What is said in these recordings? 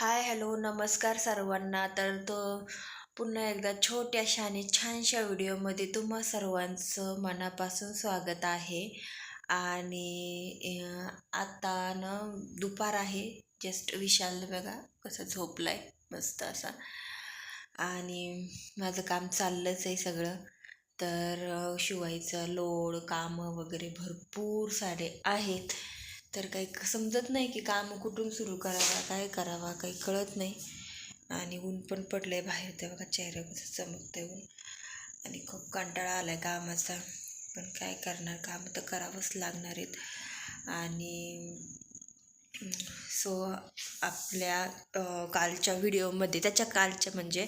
Hi hello नमस्कार सर्वांना. तर तो पुन्हा एकदा छोट्याशा आणि छानशा व्हिडिओमध्ये तुम्हा सर्वांचं मनापासून स्वागत आहे. आणि आता न दुपार आहे. जस्ट विशाल बघा कसं झोपलाय. मस्त असा. आणि माझं काम चाललंच आहे सगळं. तर शिवायचं लोड कामं वगैरे भरपूर सारे आहेत. तर काही समजत नाही की काम कुठून सुरू करावा काय करावा काही कळत नाही. आणि ऊन पण पडलं आहे बाहेर ते बघा चेहऱ्यामध्ये कसं चमकतंय ऊन. आणि खूप कंटाळा आला आहे कामाचा. पण काय करणार? काम तर करावंच लागणार आहेत. आणि सो आपल्या कालच्या व्हिडिओमध्ये त्याच्या कालच्या म्हणजे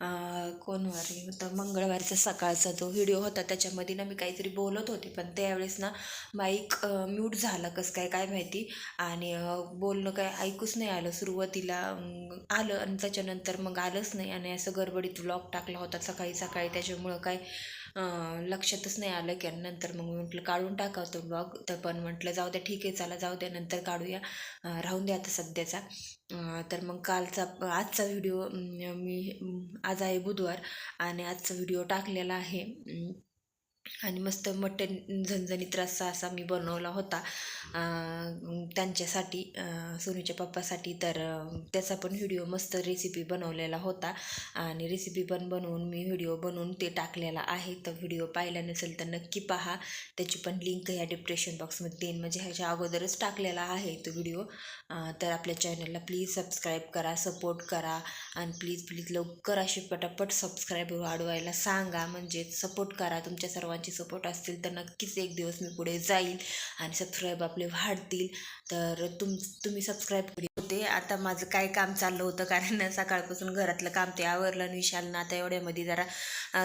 कोणवारी? होता मंगळवारचा सकाळचा जो व्हिडिओ होता त्याच्यामध्ये ना मी काहीतरी बोलत होते. पण त्यावेळेस ना माईक म्यूट झाला कसं काय काय माहिती? आणि बोलणं काय ऐकूच नाही आलं. सुरुवातीला आलं आणि त्याच्यानंतर मग आलंच नाही. आणि असं गडबडीत व्लॉग टाकला होता सकाळी सकाळी त्याच्यामुळं काय लक्षातच नाही आलं की आणि नंतर मग मी म्हटलं काढून टाकावं तो ब्लॉग तर पण म्हटलं जाऊ द्या ठीक आहे चला जाऊ द्या नंतर काढूया. राहून द्या आता सध्याचा. तर मग कालचा आजचा व्हिडिओ मी आज आहे बुधवार आणि आजचा व्हिडिओ टाकलेला आहे. आणि मस्त मटन झणझणीत रस्सा असा मी बनवला होता. त्यांच्यासाठी सोनूच्या पप्पासाठी तर त्याचा पण व्हिडिओ मस्त रेसिपी बनवलेला होता. आणि रेसिपी पण बनवून मी व्हिडिओ बनवून ते टाकलेला आहे. तर व्हिडिओ पाहिला नसेल तर नक्की पहा. त्याची पण लिंक या डिप्रेशन बॉक्समध्ये देईन म्हणजे ह्याच्या अगोदरच टाकलेला आहे तो व्हिडिओ. तर आपल्या चॅनलला प्लीज सबस्क्राईब करा सपोर्ट करा. आणि प्लीज प्लीज लवकर अशी पटापट सबस्क्राईब वाढवायला सांगा. म्हणजे सपोर्ट करा तुमच्या सर्वांची सपोर्ट असतील तर नक्कीच एक दिवस मी पुढे जाईल आणि सबस्क्राईब आपले वाढतील. तर तुम तुम्ही सबस्क्राईब केली होते. आता माझं काय काम चाललं होतं कारण सकाळपासून घरातलं काम ते आवरलं आणि विशालनं आता एवढ्यामध्ये जरा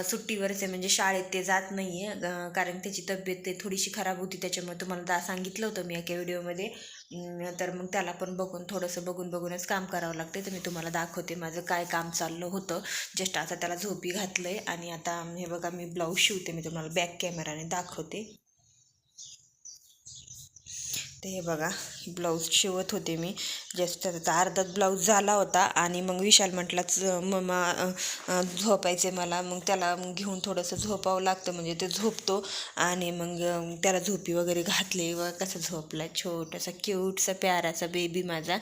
सुट्टीवरच आहे. म्हणजे शाळेत ते जात नाही आहे कारण त्याची तब्येत ते थोडीशी खराब होती त्याच्यामुळे तुम्हाला दा सांगितलं होतं मी एका व्हिडिओमध्ये. तर मग त्याला पण बघून थोडंसं बघून बघूनच काम करावं लागते तर मी तुम्हाला दाखवते माझं काय काम चाललं होतं. जस्ट आता त्याला झोपी घातलं आहे आणि आता हे बघा मी ब्लाऊज शिवते मी तुम्हाला बॅक कॅमेराने दाखवते. ते हे बघा ब्लाऊज शिवत होते मी. जस्ट आता अर्धा ब्लाऊज झाला होता आणि मग विशाल म्हटलाच ममा झोपायचे मला. मग त्याला मग घेऊन थोडंसं झोपावं लागतं म्हणजे ते झोपतो आणि मग त्याला झोपी वगैरे घातली. व कसं झोपला? छोटासा क्यूटसा प्याराचा बेबी माझा.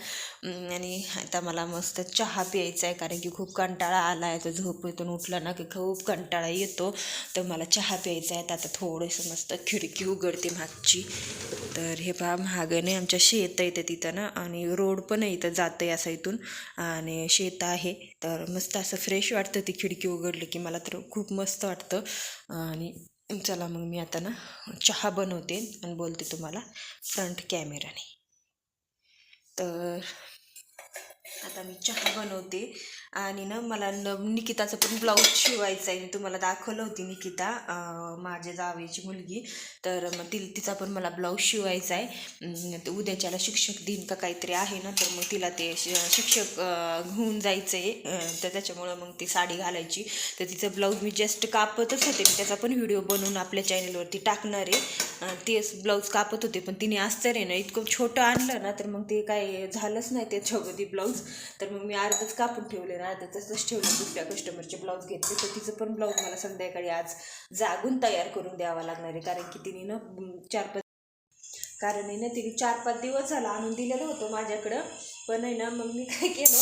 आणि आता मला मस्त चहा प्यायचा आहे कारण की खूप कंटाळा आला आहे. तर झोपेतून उठला ना की खूप कंटाळा येतो. तर मला चहा प्यायचा आहे तर आता थोडंसं मस्त खिडकी उघडते मागची. तर हे पहा महागणे आमच्या शेत आहे तिथं ना आणि रोड पण आहे इथं जातं आहे असं इथून. आणि शेत आहे. तर मस्त असं फ्रेश वाटतं ती खिडकी उघडली की मला तर खूप मस्त वाटतं. आणि चला मग मी आता ना चहा बनवते आणि बोलते तुम्हाला फ्रंट कॅमेराने तर आता मी चहा बनवते. आणि ना मला न निकिताचं पण ब्लाऊज शिवायचं आहे. मी तुम्हाला दाखवलं होती निकिता माझ्या जावेची मुलगी. तर मग ति तिचा पण मला ब्लाऊज शिवायचा आहे. तर उद्याच्याला शिक्षक दिन का काहीतरी आहे ना तर मग तिला ते शिक्षक घेऊन जायचं आहे तर त्याच्यामुळं मग ती साडी घालायची. तर तिचं ब्लाऊज मी जस्ट कापतच होते. मी त्याचा पण व्हिडिओ बनवून आपल्या चॅनलवरती टाकणार आहे. तेच ब्लाऊज कापत होते पण तिने आश्चर्य ना इतकं छोटं आणलं ना तर मग ते काय झालंच नाही त्याच्यामध्ये ब्लाऊज. तर मग मी अर्धच कापून ठेवले ना अर्धा तसंच ठेवलं दुसऱ्या कस्टमरचे ब्लाऊज घेतले. तर तिचं पण ब्लाऊज मला संध्याकाळी आज जागून तयार करून द्यावा लागणार आहे. कारण की तिने ना चार पाच कारण आहे ना तिने चार पाच दिवस झाला आणून दिलेलं होतं माझ्याकडं. पण आहे ना मग मी काय केलं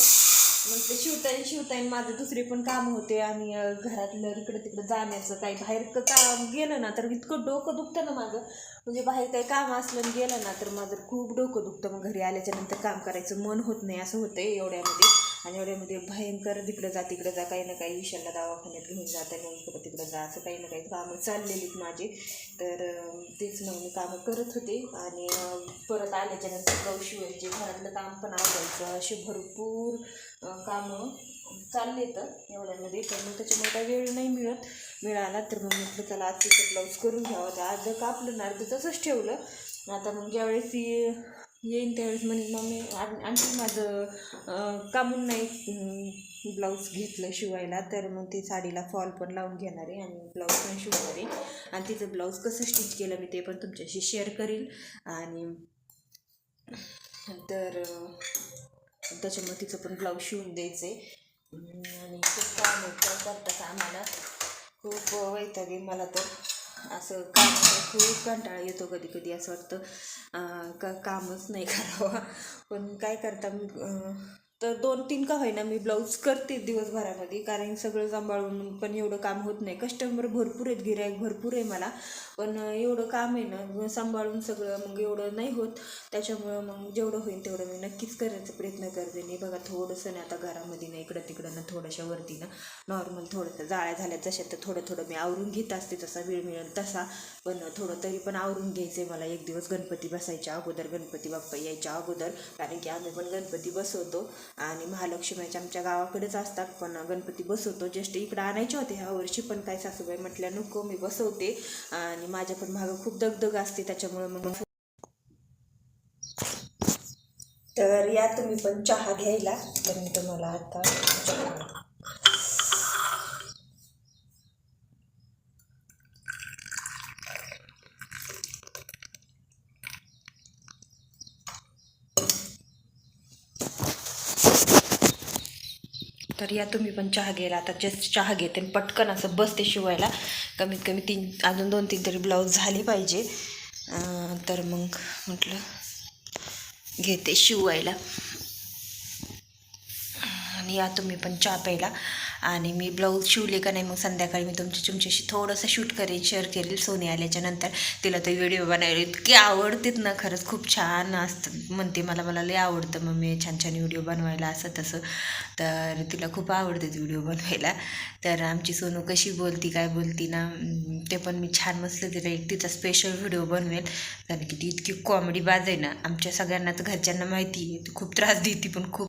मग ते शिवताईन माझं दुसरे पण काम होते आणि घरातलं इकडं तिकडं जाण्याचं काही बाहेर काम गेलं ना तर इतकं डोकं दुखतं ना माझं. म्हणजे बाहेर काही काम असलं आणि गेलं ना तर माझं खूप डोकं दुखतं. मग घरी आल्याच्यानंतर काम करायचं मन होत नाही असं होतं एवढ्यामध्ये. आणि एवढ्यामध्ये भयंकर तिकडं जा तिकडं जा काही ना काही विषयाला दवाखान्यात घेऊन जात मग इकडं तिकडं जा असं काही ना काही कामं चाललेलीत माझी. तर तेच मग मी कामं करत होते. आणि परत आल्याच्यानंतर ब्लाऊज शिवायचे घरातलं काम पण आवडायचं असे भरपूर कामं चालले तर एवढ्यामध्ये तर मग त्याच्यामुळे काही वेळ नाही मिळत. मिळाला तर मग म्हटलं चला आज तिचं ब्लाऊज करून घ्यावं. तर अर्धं कापलं ना तसंच ठेवलं. आता मग ज्यावेळेस ती येईन त्यावेळेस म्हणे मम्मी आणखी माझं कामून नाही ब्लाऊज घेतलं शिवायला? तर मग ती साडीला फॉल पण लावून घेणार आहे आणि ब्लाऊज पण शिवणार आहे. आणि तिचं ब्लाऊज कसं स्टिच केलं मी ते पण तुमच्याशी शेअर करील. आणि तर त्याच्यामुळे तिचं पण ब्लाऊज शिवून द्यायचं आहे आणि खूप काम आहे काय करतात आम्हाला. खूप वैताग आहे मला तर. असं काम खूप कंटाळा येतो कधी कधी असं वाटतं. का कामच नाही करावं. पण काय करता मी तर दोन तीन का होईना मी ब्लाऊज करते दिवसभरामध्ये कारण सगळं सांभाळून पण एवढं काम होत नाही. कस्टमर भरपूर आहेत गिरायक भरपूर आहे मला. पण एवढं काम आहे ना सांभाळून सगळं मग एवढं नाही होत. त्याच्यामुळं मग जेवढं होईल तेवढं मी नक्कीच करायचा प्रयत्न करते. नाही बघा थोडंसं ना आता घरामध्ये ना इकडं तिकडं ना थोड्याशा वरती ना. नॉर्मल थोडंसं जाळ्या झाल्या जशा तर थोडं थोडं मी आवरून घेत असते तसा वेळ मिळेल तसा. पण थोडं तरी पण आवरून घ्यायचं आहे मला. एक दिवस गणपती बसायच्या अगोदर गणपती बाप्पा यायच्या अगोदर. कारण की आम्ही पण गणपती बसवतो. आणि महालक्ष्मीच्या आमच्या गावाकडेच असतात. पण गणपती बसवतो. जस्ट इकडं आणायचे होते ह्या वर्षी पण काय सासूबाई म्हटल्या नको मी बसवते. आणि माझ्या पण मागं खूप दगदग असते त्याच्यामुळे मग तर या तुम्ही पण चहा घ्यायला. तर मी तुम्हाला आता तर या तुम्ही पण चहा घ्यायला आता जस्ट चहा घेते आणि पटकन असं बसते शिवायला. कमीत कमी तीन अजून दोन तीन तरी ब्लाऊज झाली पाहिजे. तर मग म्हटलं घेते शिवायला. आणि या तुम्ही पण चहा प्यायला. आणि मी ब्लाऊज शिवले का नाही मग संध्याकाळी मी तुमच्या तुमच्याशी थोडंसं शूट करेन शेअर करेल सोनी आल्याच्यानंतर. तिला तर व्हिडिओ बनायला इतके आवडतेत ना खरंच खूप छान असतं. म्हणते मला मला लय आवडतं मग मी छान छान व्हिडिओ बनवायला असं तसं. तर तिला खूप आवडतात व्हिडिओ बनवायला. तर आमची सोनू कशी बोलती काय बोलती ना ते पण मी छान मस्त तिला एक तिचा स्पेशल व्हिडिओ बनवेल. कारण की ती इतकी कॉमेडी बाज आहे ना आमच्या सगळ्यांना तर घरच्यांना माहिती आहे. ती खूप त्रास देते पण खूप